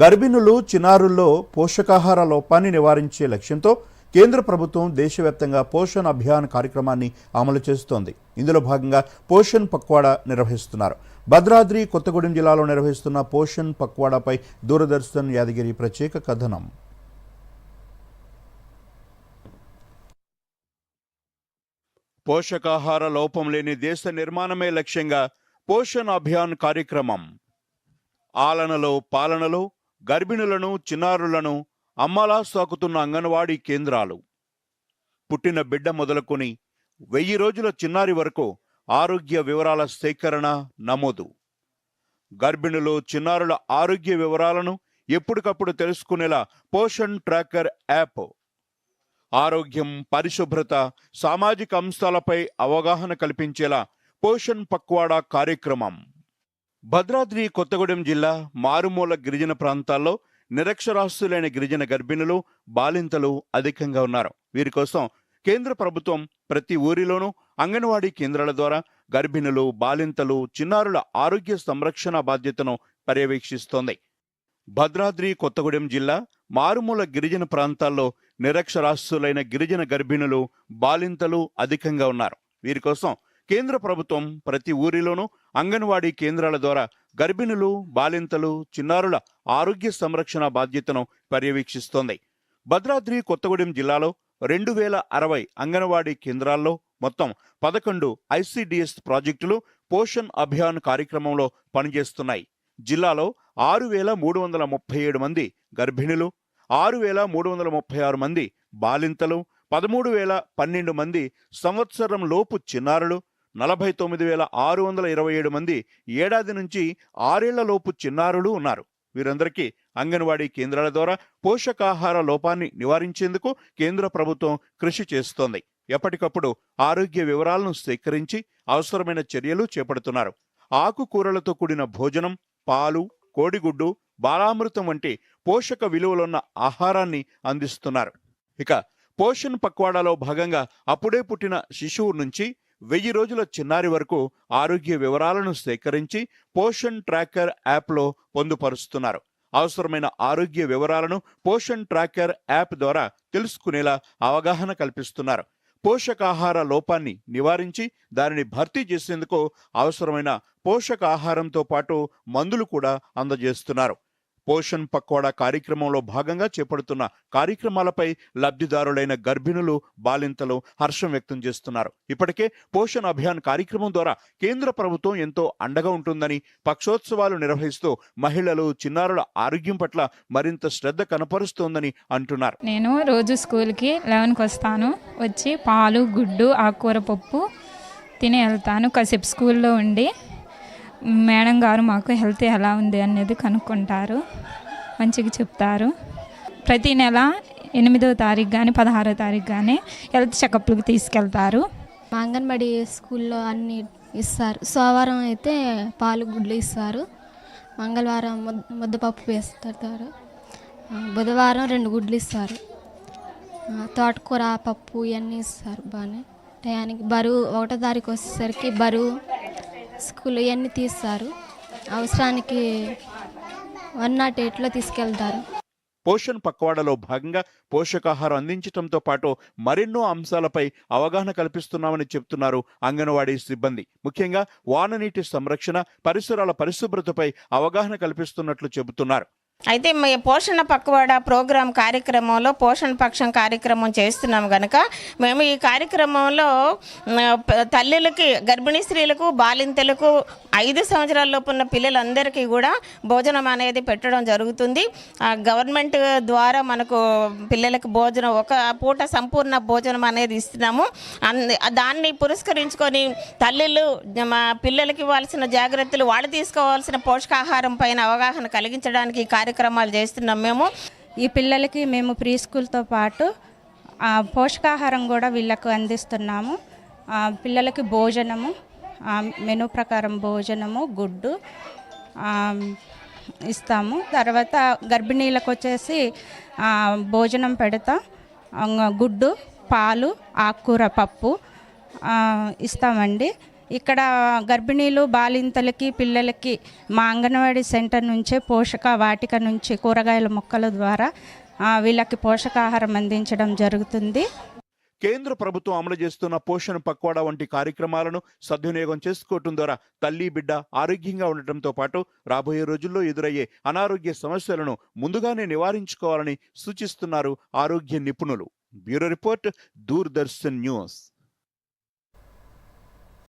గర్భిణులు చిన్నారుల్లో పోషకాహార లోపాన్ని నివారించే లక్ష్యంతో కేంద్ర ప్రభుత్వం దేశవ్యాప్తంగా పోషణ్ అభియాన్ కార్యక్రమాన్ని అమలు చేస్తోంది. ఇందులో భాగంగా పోషణ్ పక్వాడా నిర్వహిస్తున్నారు. భద్రాద్రి కొత్తగూడెం జిల్లాలో నిర్వహిస్తున్న పోషణ్ పక్వాడాపై దూరదర్శన్ యాదగిరి ప్రత్యేక కథనం. పోషకాహార లోపం లేని దేశ నిర్మాణమే లక్ష్యంగా పోషణ్ అభియాన్ కార్యక్రమం. ఆలనలో పాలనలో గర్భిణులను చిన్నారులను అమ్మలా సాకుతున్న అంగన్వాడీ కేంద్రాలు. పుట్టిన బిడ్డ మొదలుకొని వెయ్యి రోజుల చిన్నారి వరకు ఆరోగ్య వివరాల సేకరణ నమోదు. గర్భిణులు చిన్నారుల ఆరోగ్య వివరాలను ఎప్పటికప్పుడు తెలుసుకునేలా పోషన్ ట్రాకర్ యాప్. ఆరోగ్యం పరిశుభ్రత సామాజిక అంశాలపై అవగాహన కల్పించేలా పోషణ్ పక్వాడా కార్యక్రమం. భద్రాద్రి కొత్తగూడెం జిల్లా మారుమూల గిరిజన ప్రాంతాల్లో నిరక్షరాస్యులైన గిరిజన గర్భిణులు బాలింతలు అధికంగా ఉన్నారు. వీరి కోసం కేంద్ర ప్రభుత్వం ప్రతి ఊరిలోనూ అంగన్వాడీ కేంద్రాల ద్వారా గర్భిణులు బాలింతలు చిన్నారుల ఆరోగ్య సంరక్షణ బాధ్యతను పర్యవేక్షిస్తోంది. భద్రాద్రి కొత్తగూడెం జిల్లా మారుమూల గిరిజన ప్రాంతాల్లో నిరక్షరాస్యులైన గిరిజన గర్భిణులు బాలింతలు అధికంగా ఉన్నారు. వీరి కోసం కేంద్ర ప్రభుత్వం ప్రతి ఊరిలోనూ అంగన్వాడీ కేంద్రాల ద్వారా గర్భిణులు బాలింతలు చిన్నారుల ఆరోగ్య సంరక్షణ బాధ్యతను పర్యవేక్షిస్తోంది. భద్రాద్రి కొత్తగూడెం జిల్లాలో రెండు వేల అరవై అంగన్వాడీ కేంద్రాల్లో మొత్తం పదకొండు ఐసిడిఎస్ ప్రాజెక్టులు పోషణ్ అభియాన్ కార్యక్రమంలో పనిచేస్తున్నాయి. జిల్లాలో ఆరు వేల మూడు వందల ముప్పై ఏడు మంది గర్భిణులు ఆరు వేల మూడు వందల ముప్పై ఆరు మంది బాలింతలు పదమూడు వేల పన్నెండు మంది సంవత్సరం లోపు చిన్నారులు నలభై తొమ్మిది వేల ఆరు వందల ఇరవై ఏడు మంది ఏడాది నుంచి ఆరేళ్ళలోపు చిన్నారులు ఉన్నారు. వీరందరికీ అంగన్వాడీ కేంద్రాల ద్వారా పోషకాహార లోపాన్ని నివారించేందుకు కేంద్ర ప్రభుత్వం కృషి చేస్తోంది. ఎప్పటికప్పుడు ఆరోగ్య వివరాలను సేకరించి అవసరమైన చర్యలు చేపడుతున్నారు. ఆకుకూరలతో కూడిన భోజనం పాలు కోడిగుడ్డు బాలామృతం వంటి పోషక విలువలున్న ఆహారాన్ని అందిస్తున్నారు. ఇక పోషణ్ పక్వాడాలో భాగంగా అప్పుడే పుట్టిన శిశువు నుంచి వెయ్యి రోజుల చిన్నారి వరకు ఆరోగ్య వివరాలను సేకరించి పోషణ్ ట్రాకర్ యాప్లో పొందుపరుస్తున్నారు. అవసరమైన ఆరోగ్య వివరాలను పోషన్ ట్రాకర్ యాప్ ద్వారా తెలుసుకునేలా అవగాహన కల్పిస్తున్నారు. పోషకాహార లోపాన్ని నివారించి దానిని భర్తీ చేసేందుకు అవసరమైన పోషకాహారంతో పాటు మందులు కూడా అందజేస్తున్నారు. పోషణ్ పక్వాడా కార్యక్రమంలో భాగంగా చేపడుతున్న కార్యక్రమాలపై లబ్ధిదారులైన గర్భిణులు బాలింతలు హర్షం వ్యక్తం చేస్తున్నారు. ఇప్పటికే పోషణ్ అభియాన్ కార్యక్రమం ద్వారా కేంద్ర ప్రభుత్వం ఎంతో అండగా ఉంటుందని పక్షోత్సవాలు నిర్వహిస్తూ మహిళలు చిన్నారుల ఆరోగ్యం పట్ల మరింత శ్రద్ధ కనపరుస్తోందని అంటున్నారు. నేను రోజు స్కూల్కి లెవెన్కి వస్తాను వచ్చి పాలు గుడ్డు ఆకుకూర పప్పు తిని వెళ్తాను. కాసేపు స్కూల్లో ఉండి మేడం గారు మాకు హెల్త్ ఎలా ఉంది అనేది కనుక్కుంటారు. మంచిగా చెప్తారు. ప్రతి నెల ఎనిమిదో తారీఖు కానీ పదహారో తారీఖు కానీ హెల్త్ చెకప్లకు తీసుకెళ్తారు. మా అంగన్వాడీ స్కూల్లో అన్ని ఇస్తారు. సోమవారం అయితే పాలు గుడ్లు ఇస్తారు. మంగళవారం ముద్ద ముద్దపప్పు వేస్తారు. బుధవారం రెండు గుడ్లు ఇస్తారు. తోటకూర పప్పు ఇవన్నీ ఇస్తారు బాగానే. టయానికి బరువు ఒకటో తారీఖు వచ్చేసరికి బరువు స్కూల్ ఇవన్నీ తీస్తారు. అవసరానికి వన్ నాట్ ఎయిట్లో తీసుకెళ్తారు. పోషణ్ పక్వాడలో భాగంగా పోషకాహారం అందించడంతో పాటు మరెన్నో అంశాలపై అవగాహన కల్పిస్తున్నామని చెబుతున్నారు అంగన్వాడీ సిబ్బంది. ముఖ్యంగా వాననీటి సంరక్షణ పరిసరాల పరిశుభ్రతపై అవగాహన కల్పిస్తున్నట్లు చెబుతున్నారు. అయితే మీ పోషణ పక్వాడ ప్రోగ్రాం కార్యక్రమంలో పోషణ పక్షం కార్యక్రమం చేస్తున్నాం కనుక మేము ఈ కార్యక్రమంలో తల్లులకి గర్భిణీ స్త్రీలకు బాలింతలకు ఐదు సంవత్సరాల లోపు ఉన్న పిల్లలందరికీ కూడా భోజనం అనేది పెట్టడం జరుగుతుంది. ఆ గవర్నమెంట్ ద్వారా మనకు పిల్లలకు భోజనం ఒక పూట సంపూర్ణ భోజనం అనేది ఇస్తున్నాము. దాన్ని పురస్కరించుకొని తల్లులు మా పిల్లలకి ఇవ్వాల్సిన జాగ్రత్తలు వాళ్ళు తీసుకోవాల్సిన పోషకాహారం పైన అవగాహన కలిగించడానికి కార్యక్రమాలు చేస్తున్నాం మేము. ఈ పిల్లలకి మేము ప్రీ స్కూల్తో పాటు పోషకాహారం కూడా వీళ్ళకు అందిస్తున్నాము. పిల్లలకి భోజనము మెనూ ప్రకారం భోజనము గుడ్డు ఇస్తాము. తర్వాత గర్భిణీలకు వచ్చేసి భోజనం పెడతాం గుడ్డు పాలు ఆకుకూర పప్పు ఇస్తామండి. ఇక్కడ గర్భిణీలు బాలింతలకి పిల్లలకి మా అంగన్వాడీ సెంటర్ నుంచే పోషక వాటిక నుంచి కూరగాయల మొక్కల ద్వారా వీళ్ళకి పోషకాహారం అందించడం జరుగుతుంది. కేంద్ర ప్రభుత్వం అమలు చేస్తున్న పోషణ పక్వాడా వంటి కార్యక్రమాలను సద్వినియోగం చేసుకోవటం ద్వారా తల్లి బిడ్డ ఆరోగ్యంగా ఉండటంతో పాటు రాబోయే రోజుల్లో ఎదురయ్యే అనారోగ్య సమస్యలను ముందుగానే నివారించుకోవాలని సూచిస్తున్నారు ఆరోగ్య నిపుణులు. Bureau report Doordarshan news.